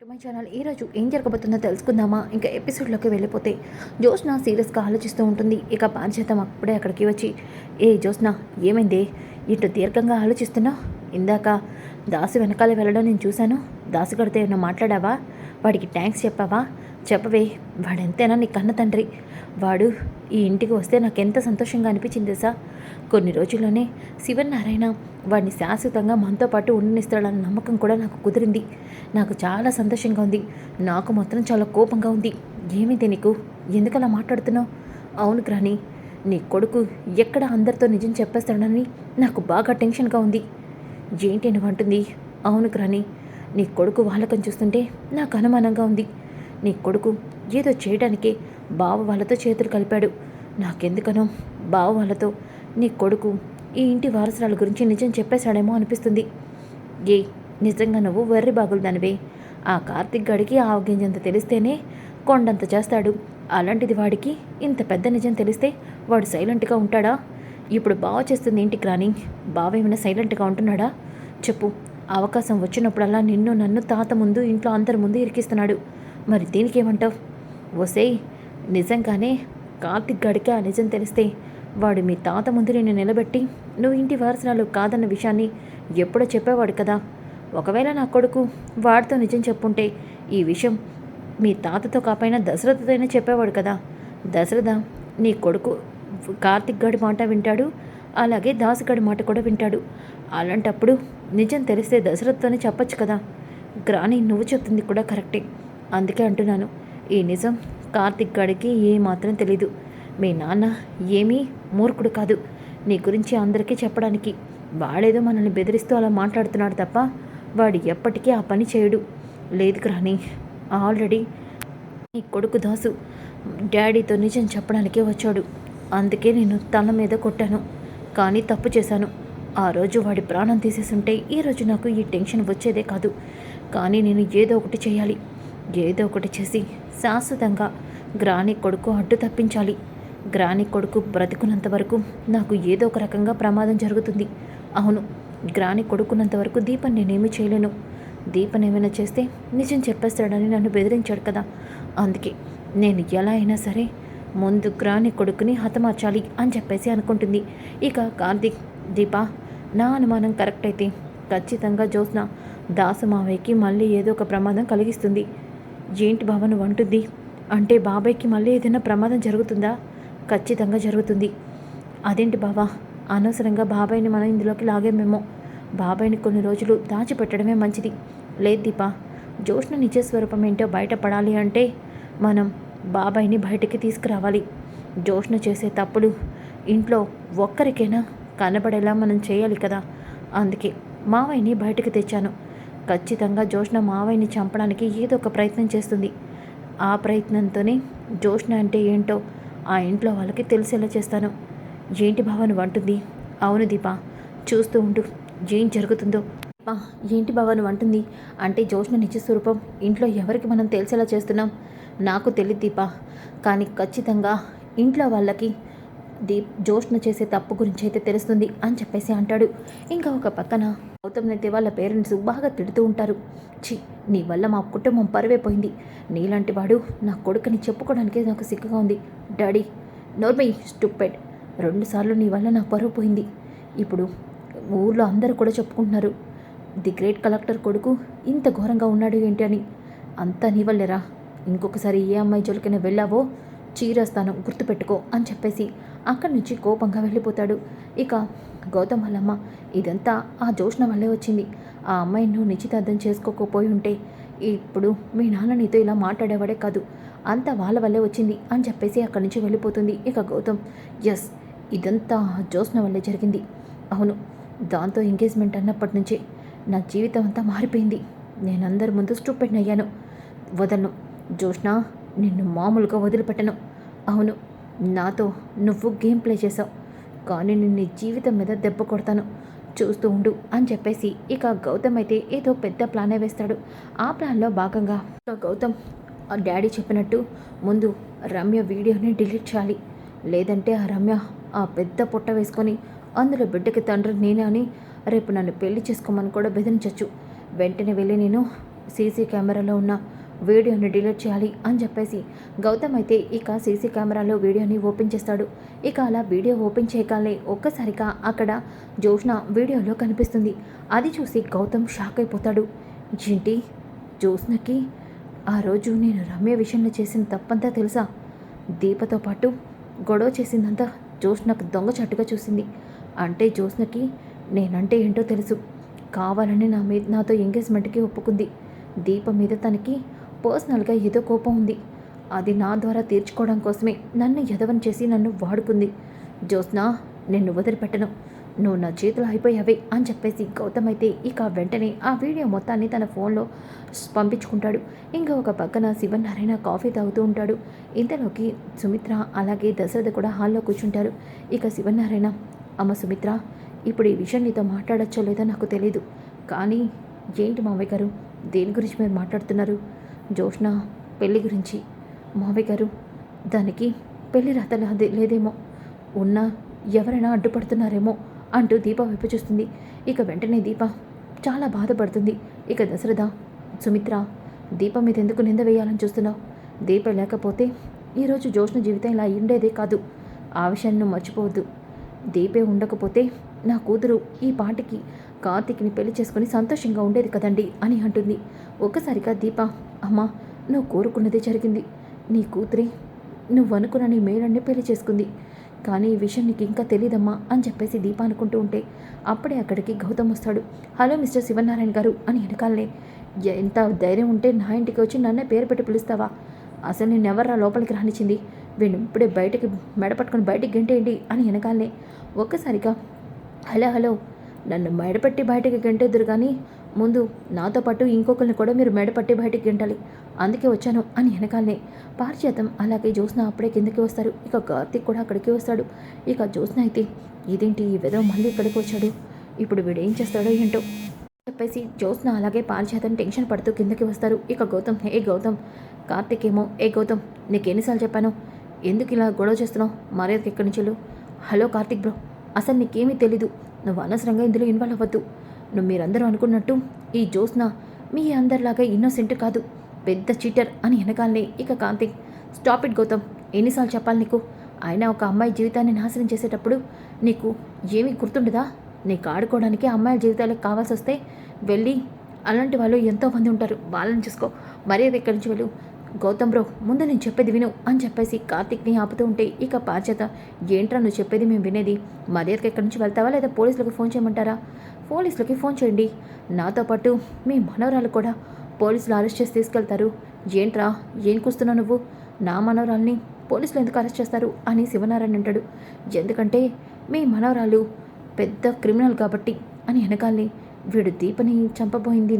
To my channel ఈరోజు ఏం జరగబోతుందో తెలుసుకుందామా? ఇంకా ఎపిసోడ్లోకి వెళ్ళిపోతే జ్యోత్స్న సీరియస్గా ఆలోచిస్తూ ఉంటుంది. ఇక బాధ్యత అప్పుడే అక్కడికి వచ్చి ఏ జ్యోత్స్న ఏమైంది? ఇటు దీర్ఘంగా ఆలోచిస్తున్నావు ఇందాక దాసు వెనకాల వెళ్ళడం నేను చూశాను. దాసు గడితో ఏమన్నా మాట్లాడావా? వాడికి థ్యాంక్స్ చెప్పావా? చెప్పవే వాడెంతైనా నీ కన్న తండ్రి. వాడు ఈ ఇంటికి వస్తే నాకు ఎంత సంతోషంగా అనిపించింది తెలుసా? కొన్ని రోజుల్లోనే శివనారాయణ వాడిని శాశ్వతంగా మనతో పాటు ఉండనిస్తాడన్న నమ్మకం కూడా నాకు కుదిరింది. నాకు చాలా సంతోషంగా ఉంది. నాకు మాత్రం చాలా కోపంగా ఉంది. ఏమైంది నీకు? ఎందుకలా మాట్లాడుతున్నావు? అవును గ్రాని నీ కొడుకు ఎక్కడ అందరితో నిజం చెప్పేస్తాడని నాకు బాగా టెన్షన్గా ఉంది. ఏంటి నువ్వు అంటుంది. అవును గ్రాని నీ కొడుకు వాళ్ళకని చూస్తుంటే నాకు అనుమానంగా ఉంది. నీ కొడుకు ఏదో చేయడానికే బావ వాళ్ళతో చేతులు కలిపాడు. నాకెందుకనో బావ వాళ్ళతో నీ కొడుకు ఈ ఇంటి వారసురాల గురించి నిజం చెప్పేశాడేమో అనిపిస్తుంది. ఏ నిజంగా నువ్వు వెర్రి బాగులు దానివే ఆ కార్తిక్ గడికి ఆ తెలిస్తేనే కొండంత చేస్తాడు. అలాంటిది వాడికి ఇంత పెద్ద నిజం తెలిస్తే వాడు సైలెంట్గా ఉంటాడా? ఇప్పుడు బావ చేస్తుంది ఇంటికి రాని బావ ఏమైనా సైలెంట్గా ఉంటున్నాడా? చెప్పు. అవకాశం వచ్చినప్పుడల్లా నిన్ను నన్ను తాత ముందు ఇంట్లో అందరి ముందు ఇరికిస్తున్నాడు. మరి దీనికి ఏమంటావు ఓసే నిజంగానే కార్తిక్ గడికి ఆ నిజం తెలిస్తే వాడు మీ తాత ముందు నిన్ను నిలబెట్టి నువ్వు ఇంటి వారసురాలు కాదన్న విషయాన్ని ఎప్పుడో చెప్పేవాడు కదా. ఒకవేళ నా కొడుకు వాడితో నిజం చెప్పుంటే ఈ విషయం మీ తాతతో కాపైనా దశరథతోనే చెప్పేవాడు కదా. దశరథ నీ కొడుకు కార్తిక్ గడి మాట వింటాడు అలాగే దాసుగడి మాట కూడా వింటాడు. అలాంటప్పుడు నిజం తెలిస్తే దశరథతోనే చెప్పొచ్చు కదా. గ్రాని నువ్వు చెప్తుంది కూడా కరెక్టే. అందుకే అంటున్నాను ఈ నిజం కార్తిక్ గడికి ఏమాత్రం తెలీదు. మీ నాన్న ఏమీ మూర్ఖుడు కాదు. నీ గురించి అందరికీ చెప్పడానికి. వాడేదో మనల్ని బెదిరిస్తూ అలా మాట్లాడుతున్నాడు తప్ప వాడు ఎప్పటికీ ఆ పని చేయడు. లేదు గ్రాని ఆల్రెడీ నీ కొడుకు దాసు డాడీతో నిజం చెప్పడానికే వచ్చాడు. అందుకే నేను తల మీద కొట్టాను. కానీ తప్పు చేశాను. ఆ రోజు వాడి ప్రాణం తీసేసుంటే ఈరోజు నాకు ఈ టెన్షన్ వచ్చేదే కాదు. కానీ నేను ఏదో ఒకటి చేయాలి. ఏదో ఒకటి చేసి శాశ్వతంగా గ్రాని కొడుకు అడ్డు తప్పించాలి. గ్రాని కొడుకు బ్రతికున్నంత వరకు నాకు ఏదో ఒక రకంగా ప్రమాదం జరుగుతుంది. అవును గ్రాని కొడుకున్నంత వరకు దీపం నేనేమీ చేయలేను. దీపం ఏమైనా చేస్తే నిజం చెప్పేస్తాడని నన్ను బెదిరించాడు కదా. అందుకే నేను ఎలా అయినా సరే ముందు గ్రాని కొడుకుని హతమార్చాలి అని చెప్పేసి అనుకుంటుంది. ఇక కార్తీక్ దీప నా అనుమానం కరెక్ట్ అయితే ఖచ్చితంగా జ్యోత్స్న దాసు మావయ్యకి మళ్ళీ ఏదో ఒక ప్రమాదం కలిగిస్తుంది. ఏంటి భవన్ వంటుంది అంటే బాబాయ్కి మళ్ళీ ఏదైనా ప్రమాదం జరుగుతుందా? ఖచ్చితంగా జరుగుతుంది. అదేంటి బావా? అనవసరంగా బాబాయ్ని మనం ఇందులోకి లాగేమేమో? బాబాయ్ని కొన్ని రోజులు దాచిపెట్టడమే మంచిది. లేదు దీపా జ్యోష్ణ నిజ స్వరూపం ఏంటో బయటపడాలి అంటే మనం బాబాయ్ని బయటికి తీసుకురావాలి. జోష్ణ చేసే తప్పులు ఇంట్లో ఒక్కరికైనా కనబడేలా మనం చేయాలి కదా. అందుకే మావయ్యని బయటకు తెచ్చాను. ఖచ్చితంగా జోష్ణ మావయ్యని చంపడానికి ఏదో ఒక ప్రయత్నం చేస్తుంది. ఆ ప్రయత్నంతోనే జోష్ణ అంటే ఏంటో ఆ ఇంట్లో వాళ్ళకి తెలిసేలా చేస్తాను. ఏంటి భావన వంటుంది అవును దీప చూస్తూ ఉండు. ఏం జరుగుతుందో? దీపా ఏంటి భావన వంటుంది అంటే జోష్న నిజ స్వరూపం. ఇంట్లో ఎవరికి మనం తెలిసేలా చేస్తున్నాం? నాకు తెలియదు దీప. కానీ ఖచ్చితంగా ఇంట్లో వాళ్ళకి దీప్ జోష్న చేసే తప్పు గురించి అయితే తెలుస్తుంది అని చెప్పేసి అంటాడు. ఇంకా ఒక పక్కన గౌతమ్నైతే వాళ్ళ పేరెంట్స్ బాగా తిడుతూ ఉంటారు. ఛీ నీ వల్ల మా కుటుంబం పరువైపోయింది. నీలాంటి వాడు నా కొడుకుని చెప్పుకోవడానికి నాకు సిగ్గుగా ఉంది. డాడీ నోర్మై స్టూపెడ్. రెండుసార్లు నీ వల్ల నా పరువు పోయింది. ఇప్పుడు ఊర్లో అందరూ కూడా చెప్పుకుంటున్నారు. ది గ్రేట్ కలెక్టర్ కొడుకు ఇంత ఘోరంగా ఉన్నాడు ఏంటి అని. అంతా నీ వల్లేరా? ఇంకొకసారి ఏ అమ్మాయి జోలికైనా వెళ్ళావో? చీరేస్తాను గుర్తుపెట్టుకో అని చెప్పేసి అక్కడి నుంచి కోపంగా వెళ్ళిపోతాడు. ఇక గౌతమ్ వాళ్ళమ్మ ఇదంతా ఆ జోష్ణ వల్లే వచ్చింది. ఆ అమ్మాయి నువ్వు నిశ్చితార్థం చేసుకోకపోయి ఉంటే ఇప్పుడు మీ నాన్న నీతో ఇలా మాట్లాడేవాడే కాదు. అంతా వాళ్ళ వల్లే వచ్చింది అని చెప్పేసి అక్కడి నుంచి వెళ్ళిపోతుంది ఇక గౌతమ్. ఎస్ ఇదంతా జోష్ణ వల్లే జరిగింది. అవును దాంతో ఎంగేజ్మెంట్ అన్నప్పటి నుంచే నా జీవితం అంతా మారిపోయింది. నేను అందరి ముందు స్టూపెండ్ అయ్యాను. వదలను. జోష్ణ నిన్ను మామూలుగా వదిలిపెట్టను. అవును నాతో నువ్వు గేమ్ ప్లే చేసావు. కానీ నిన్ను జీవితం మీద దెబ్బ కొడతాను. చూస్తూ ఉండు అని చెప్పేసి ఇక గౌతమ్ అయితే ఏదో పెద్ద ప్లానే వేస్తాడు. ఆ ప్లాన్లో భాగంగా గౌతమ్ ఆ డాడీ చెప్పినట్టు ముందు రమ్య వీడియోని డిలీట్ చేయాలి. లేదంటే ఆ రమ్య ఆ పెద్ద పుట్ట వేసుకొని అందులో బిడ్డకి తండ్రి నేనే అని రేపు నన్ను పెళ్ళి చేసుకోమని కూడా బెదిరించవచ్చు వెంటనే వెళ్ళి నేను సీసీ కెమెరాలో ఉన్న వీడియోని డిలీట్ చేయాలి అని చెప్పేసి గౌతమ్ అయితే ఇక సీసీ కెమెరాలో వీడియోని ఓపెన్ చేస్తాడు. ఇక అలా వీడియో ఓపెన్ చేయగానే ఒక్కసారిగా అక్కడ జోష్న వీడియోలో కనిపిస్తుంది. అది చూసి గౌతమ్ షాక్ అయిపోతాడు. ఏంటి? జోష్నకి ఆ రోజు నేను రమ్య విషయంలో చేసిన తప్పంతా తెలుసా? దీపతో పాటు గొడవ చేసిందంతా జోష్నకు దొంగచాటుగా చూసింది. అంటే జోష్నకి నేనంటే ఏంటో తెలుసు. కావాలని నా మీద నాతో ఎంగేజ్మెంట్కి ఒప్పుకుంది. దీప మీద తనకి పర్సనల్గా ఏదో కోపం ఉంది. అది నా ద్వారా తీర్చుకోవడం కోసమే నన్ను ఎదవని చేసి నన్ను వాడుకుంది. జ్యోత్స్నా నిన్ను వదిలిపెట్టను. నువ్వు నా చేతులు అయిపోయావే అని చెప్పేసి గౌతమ్ అయితే ఇక వెంటనే ఆ వీడియో మొత్తాన్ని తన ఫోన్లో పంపించుకుంటాడు. ఇంకా ఒక పక్కన శివనారాయణ కాఫీ తాగుతూ ఉంటాడు. ఇంతలోకి సుమిత్ర అలాగే దశరథ కూడా హాల్లో కూర్చుంటారు. ఇక శివనారాయణ అమ్మ సుమిత్ర ఇప్పుడు ఈ విషయం నీతో మాట్లాడచ్చో లేదో నాకు తెలీదు. కానీ ఏంటి మామయ్య గారు దేని గురించి మీరు మాట్లాడుతున్నారు? జోష్న పెళ్ళి గురించి. మావి గారు దానికి పెళ్ళి రాత లేదే- లేదేమో. ఉన్నా ఎవరైనా అడ్డుపడుతున్నారేమో అంటూ దీప వైపు చూస్తుంది. ఇక వెంటనే దీప చాలా బాధపడుతుంది. ఇక దశరథ సుమిత్ర దీప మీద ఎందుకు నింద వేయాలని చూస్తున్నావు? దీప లేకపోతే ఈరోజు జోష్ణ జీవితం ఇలా ఉండేదే కాదు. ఆ విషయాన్ని మర్చిపోవద్దు. దీపే ఉండకపోతే నా కూతురు ఈ పాటికి కార్తీక్ని పెళ్ళి చేసుకుని సంతోషంగా ఉండేది కదండి అని అంటుంది. ఒక్కసారిగా దీప అమ్మా నువ్వు కోరుకున్నదే జరిగింది. నీ కూతురి నువ్వు అనుకున్న నీ మేనన్ని పెళ్ళి చేసుకుంది. కానీ ఈ విషయం నీకు ఇంకా తెలియదమ్మా అని చెప్పేసి దీప అనుకుంటూ ఉంటే అప్పుడే అక్కడికి గౌతమ్ వస్తాడు. హలో మిస్టర్ శివనారాయణ గారు అని వెనకాలనే. ఎంత ధైర్యం ఉంటే నా ఇంటికి వచ్చి నన్నే పేరు పెట్టి పిలుస్తావా? అసలు నేను ఎవర్రా లోపలికి రానిచ్చింది? వీడిని ఇప్పుడే బయటకి మెడపట్టుకుని బయటికి గంటేయండి అని వెనకాలనే. ఒక్కసారిగా హలో హలో నన్ను మెడపెట్టి బయటకి గంటేద్దరు కానీ ముందు నాతో పాటు ఇంకొకరిని కూడా మీరు మెడపట్టి బయటికి గంటాలి. అందుకే వచ్చాను అని వెనకాలనే. పారిచేతం అలాగే జ్యోత్స్న అప్పుడే కిందకి వస్తారు. ఇక కార్తీక్ కూడా అక్కడికి వస్తాడు. ఇక జ్యోత్స్న అయితే ఇదేంటి ఈ విధం మళ్ళీ ఇక్కడికి వచ్చాడు? ఇప్పుడు వీడు ఏం చేస్తాడో ఏంటో? చెప్పేసి జ్యోత్స్న అలాగే పారిచేతం టెన్షన్ పడుతూ కిందకి వస్తారు. ఇక గౌతమ్ ఏ గౌతమ్ కార్తీక్ ఏమో ఏ గౌతమ్ నీకు ఎన్నిసార్లు చెప్పాను? ఎందుకు ఇలా గొడవ చేస్తున్నావు? మర్యాదకి ఎక్కడి నుంచి వెళ్ళు? హలో కార్తీక్ బ్రో అసలు నీకేమీ తెలీదు. నువ్వు అనవసరంగా ఇందులో ఇన్వాల్వ్ అవ్వద్దు. నువ్వు మీరందరూ అనుకున్నట్టు ఈ జ్యోత్స్న మీ అందరిలాగా ఇన్నోసెంట్ కాదు. పెద్ద చీటర్ అని వెనకాలనే ఇక కార్తీక్. Stop it Gautam. ఎన్నిసార్లు చెప్పాలి నీకు? ఆయన ఒక అమ్మాయి జీవితాన్ని నాశనం చేసేటప్పుడు నీకు ఏమీ గుర్తుండదా? నీకు ఆడుకోవడానికి అమ్మాయిల జీవితాలకు కావాల్సి వస్తే వెళ్ళి అలాంటి వాళ్ళు ఎంతోమంది ఉంటారు. వాళ్ళని చూసుకో. మర్యాద ఎక్కడి నుంచి వెళ్ళు? గౌతమ్ బ్రో ముందు నేను చెప్పేది విను అని చెప్పేసి కార్తిక్ని ఆపుతూ ఉంటే ఇక పాచేత ఏంట్రా నువ్వు చెప్పేది మేము వినేది? మర్యాదకి ఎక్కడి నుంచి వెళ్తావా లేదా పోలీసులకు ఫోన్ చేయమంటారా? పోలీసులకి ఫోన్ చేయండి. నాతో పాటు మీ మనవరాలు కూడా పోలీసులు అరెస్ట్ చేసి తీసుకెళ్తారు. ఏంట్రా ఏం కూస్తున్నావు నువ్వు? నా మనవరాల్ని పోలీసులు ఎందుకు అరెస్ట్ చేస్తారు? అని శివనారాయణ అంటాడు. ఎందుకంటే మీ మనవరాలు పెద్ద క్రిమినల్ కాబట్టి అని వెనకాలని వీడు దీపని చంపబోయింది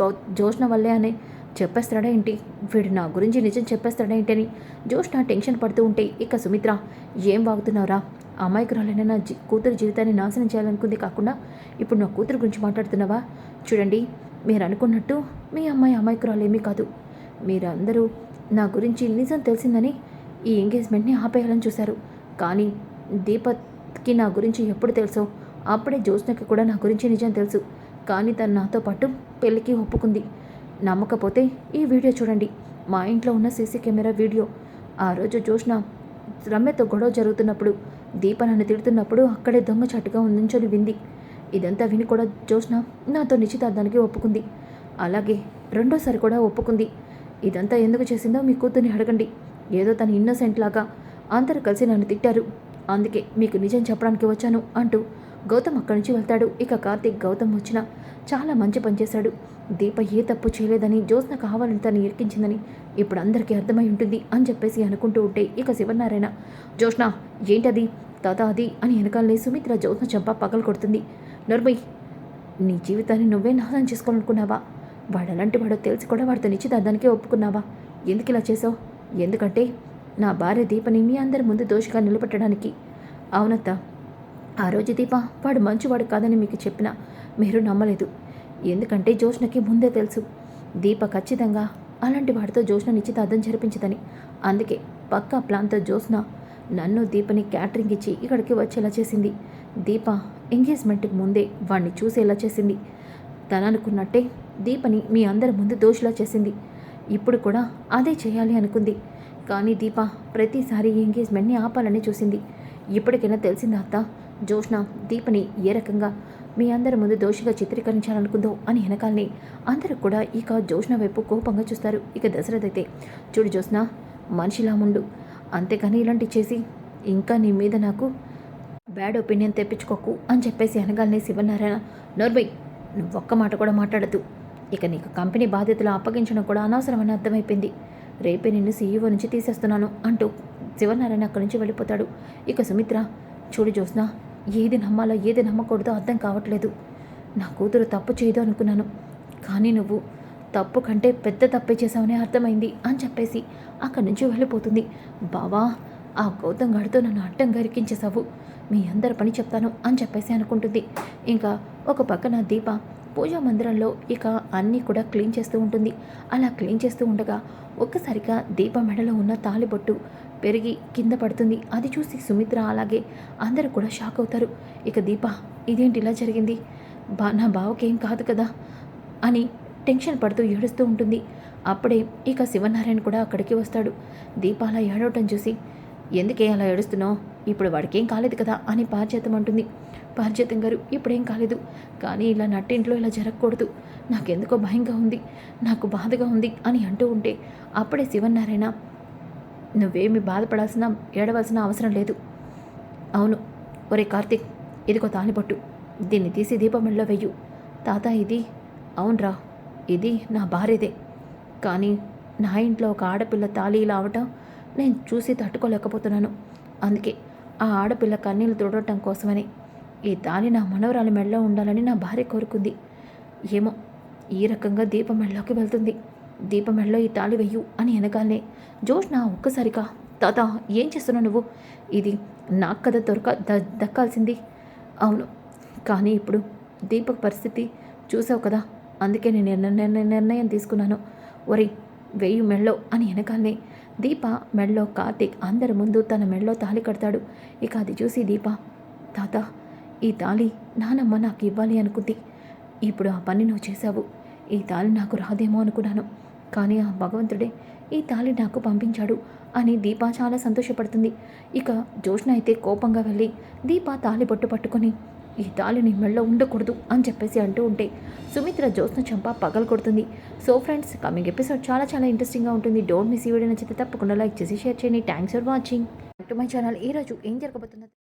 గౌ జోష్ణ వల్లే అని చెప్పేస్తాడా ఏంటి? వీడు నా గురించి నిజం చెప్పేస్తాడా ఏంటి అని జోష్ణ టెన్షన్ పడుతూ ఉంటే ఇక సుమిత్ర ఏం వాగుతున్నావురా? అమాయకురాలైన నా జీ కూతురు జీవితాన్ని నాశనం చేయాలనుకుంది కాకుండా ఇప్పుడు నా కూతురు గురించి మాట్లాడుతున్నావా? చూడండి మీరు అనుకున్నట్టు మీ అమ్మాయి అమాయకురాలు ఏమీ కాదు. మీరందరూ నా గురించి నిజం తెలిసిందని ఈ ఎంగేజ్మెంట్ని ఆపేయాలని చూశారు. కానీ దీపక్కి నా గురించి ఎప్పుడు తెలుసో అప్పుడే జ్యోత్స్నకి కూడా నా గురించి నిజం తెలుసు. కానీ తను నాతో పాటు పెళ్ళికి ఒప్పుకుంది. నమ్మకపోతే ఈ వీడియో చూడండి. మా ఇంట్లో ఉన్న సీసీ కెమెరా వీడియో. ఆ రోజు జ్యోత్స్న రమ్యతో గొడవ జరుగుతున్నప్పుడు దీప నన్ను తిడుతున్నప్పుడు అక్కడే దొంగ దొంగచాటుగా ఉందించొని వింది. ఇదంతా విని కూడా జ్యోత్స్న నాతో నిశ్చితార్థానికి ఒప్పుకుంది. అలాగే రెండోసారి కూడా ఒప్పుకుంది. ఇదంతా ఎందుకు చేసిందో మీ కూతుర్ని అడగండి. ఏదో తను ఇన్నోసెంట్ లాగా అందరూ కలిసి నన్ను తిట్టారు. అందుకే మీకు నిజం చెప్పడానికి వచ్చాను అంటూ గౌతమ్ అక్కడి నుంచి వెళ్తాడు. ఇక కార్తీక్ గౌతమ్ వచ్చిన చాలా మంచి పని చేశాడు. దీప ఏ తప్పు చేయలేదని జ్యోత్స్న కావాలని తను ఇరికించిందని ఇప్పుడు అందరికీ అర్థమై ఉంటుంది అని చెప్పేసి అనుకుంటూ ఉంటే ఇక శివనారాయణ జ్యోత్స్న ఏంటది? తాత అది? అని వెనకాలనే సుమిత్ర జ్యోత్స్న చెంప పగలు కొడుతుంది. నర్మయ్ నీ జీవితాన్ని నువ్వే నాశనం చేసుకోవాలనుకున్నావా? వాడు అలాంటి వాడో తెలిసి కూడా వాడితో నిశ్చితార్థానికే ఒప్పుకున్నావా? ఎందుకు ఇలా చేసావు ఎందుకంటే నా భార్య దీపని మీ అందరి ముందు దోషిగా నిలబెట్టడానికి. అవునత్త ఆ రోజు దీప వాడు మంచివాడు కాదని మీకు చెప్పినా మీరు నమ్మలేదు. ఎందుకంటే జోష్నకి ముందే తెలుసు. దీప ఖచ్చితంగా అలాంటి వాడితో జోష్న నిశ్చితార్థం జరిపించదని. అందుకే పక్కా ప్లాన్తో జోష్న నన్ను దీపని క్యాటరింగ్ ఇచ్చి ఇక్కడికి వచ్చేలా చేసింది. దీప ఎంగేజ్మెంట్కి ముందే వాడిని చూసేలా చేసింది. తననుకున్నట్టే దీపని మీ అందరి ముందు దోషిలా చేసింది. ఇప్పుడు కూడా అదే చేయాలి అనుకుంది. కానీ దీప ప్రతిసారి ఎంగేజ్మెంట్ని ఆపాలని చూసింది. ఇప్పటికైనా తెలిసిందా అత్త? జోష్న దీపని ఏ రకంగా మీ అందరి ముందు దోషిగా చిత్రీకరించాలనుకుందో అని వెనకాలని అందరూ కూడా ఇక జోష్న వైపు కోపంగా చూస్తారు. ఇక దశరథ్ అయితే చూడు జోష్న మనిషిలా ఉండు. అంతేకాని ఇలాంటి చేసి ఇంకా నీ మీద నాకు బ్యాడ్ ఒపీనియన్ తెప్పించుకోకు అని చెప్పేసి అనగానే శివనారాయణ నోర్బై నువ్వు ఒక్క మాట కూడా మాట్లాడదు ఇక నీకు కంపెనీ బాధ్యతలు అప్పగించడం కూడా అనవసరమని అర్థమైపోయింది. రేపే నిన్ను సీఈఓ నుంచి తీసేస్తున్నాను అంటూ శివనారాయణ అక్కడి నుంచి వెళ్ళిపోతాడు. ఇక సుమిత్ర చూడు జోస్నా ఏది నమ్మాలో ఏది నమ్మకూడదో అర్థం కావట్లేదు. నా కూతురు తప్పు చేయదు అనుకున్నాను. కానీ నువ్వు తప్పు కంటే పెద్ద తప్పే చేసావనే అర్థమైంది అని చెప్పేసి అక్కడి నుంచి వెళ్ళిపోతుంది. బావా ఆ గౌతమ్ గడితో నన్ను అడ్డం గరికించేశావు. మీ అందరి పని చెప్తాను అని చెప్పేసి అనుకుంటుంది. ఇంకా ఒక పక్కన దీప పూజా మందిరంలో ఇక అన్నీ కూడా క్లీన్ చేస్తూ ఉంటుంది. అలా క్లీన్ చేస్తూ ఉండగా ఒక్కసారిగా దీప మెడలో ఉన్న తాలిబొట్టు పెరిగి కింద పడుతుంది. అది చూసి సుమిత్ర అలాగే అందరూ కూడా షాక్ అవుతారు. ఇక దీప ఇదేంటి ఇలా జరిగింది? బా నా బావకేం కాదు కదా అని టెన్షన్ పడుతూ ఏడుస్తూ ఉంటుంది. అప్పుడే ఇక శివనారాయణ కూడా అక్కడికి వస్తాడు. దీప అలా ఏడవటం చూసి ఎందుకే అలా ఏడుస్తున్నావు? ఇప్పుడు వాడికేం కాలేదు కదా అని పారిచేతం అంటుంది. పారిచేతం గారు ఇప్పుడేం కాలేదు. కానీ ఇలా నట్టింట్లో ఇలా జరగకూడదు. నాకెందుకో భయంగా ఉంది. నాకు బాధగా ఉంది అని అంటూ ఉంటే అప్పుడే శివనారాయణ నువ్వేమి బాధపడాల్సిన ఏడవలసిన అవసరం లేదు. అవును. ఒరే కార్తీక్ ఇదిగో తాలిపట్టు దీన్ని తీసి దీపమెల్లో వెయ్యు. తాత ఇది అవునరా. ఇది నా భార్యదే. కానీ నా ఇంట్లో ఒక ఆడపిల్ల తాళి ఇలా అవటం నేను చూసి తట్టుకోలేకపోతున్నాను. అందుకే ఆ ఆడపిల్ల కన్నీళ్ళు తుడవటం కోసమని ఈ తాళి నా మనవరాలి మెడలో ఉండాలని నా భార్య కోరుకుంది. ఏమో ఈ రకంగా దీపం మెడలోకి వెళ్తుంది. దీపమెడలో ఈ తాళి వెయ్యు అని వెనకాలనే జోష్న ఒక్కసారిగా తాత ఏం చేస్తున్నావు నువ్వు? ఇది నాకు కదా దొరక ద- దక్కాల్సింది. అవును కానీ ఇప్పుడు దీపక్ పరిస్థితి చూసావు కదా అందుకే నేను నిర్ణయం తీసుకున్నాను. ఒరి వెయ్యి మెళ్ళో అని వెనకాలనే దీప మెళ్ళో కార్తీక్ అందరి ముందు తన మెళ్ళో తాళి కడతాడు. ఇక అది చూసి దీప తాత ఈ తాళి నానమ్మ నాకు ఇవ్వాలి అనుకుంది. ఇప్పుడు ఆ పని నువ్వు చేశావు. ఈ తాళి నాకు రాదేమో అనుకున్నాను. కానీ ఆ భగవంతుడే ఈ తాళి నాకు పంపించాడు అని దీప చాలా సంతోషపడుతుంది. ఇక జోష్న అయితే కోపంగా వెళ్ళి దీప తాళి బొట్టు పట్టుకొని ఈ తాళి నీ మెళ్ళో ఉండకూడదు అని చెప్పేసి అంటూ ఉంటే సుమిత్ర జోష్న చంప పగలు కొడుతుంది. సో ఫ్రెండ్స్ కమింగ్ ఎపిసోడ్ చాలా చాలా ఇంట్రెస్టింగ్గా ఉంటుంది. డోంట్ మిస్ ఈ వీడియో నచ్చితే తప్పకుండా లైక్ చేసి షేర్ చేయండి. Thanks for watching to my channel ఈరోజు ఏం జరగబోతున్నది?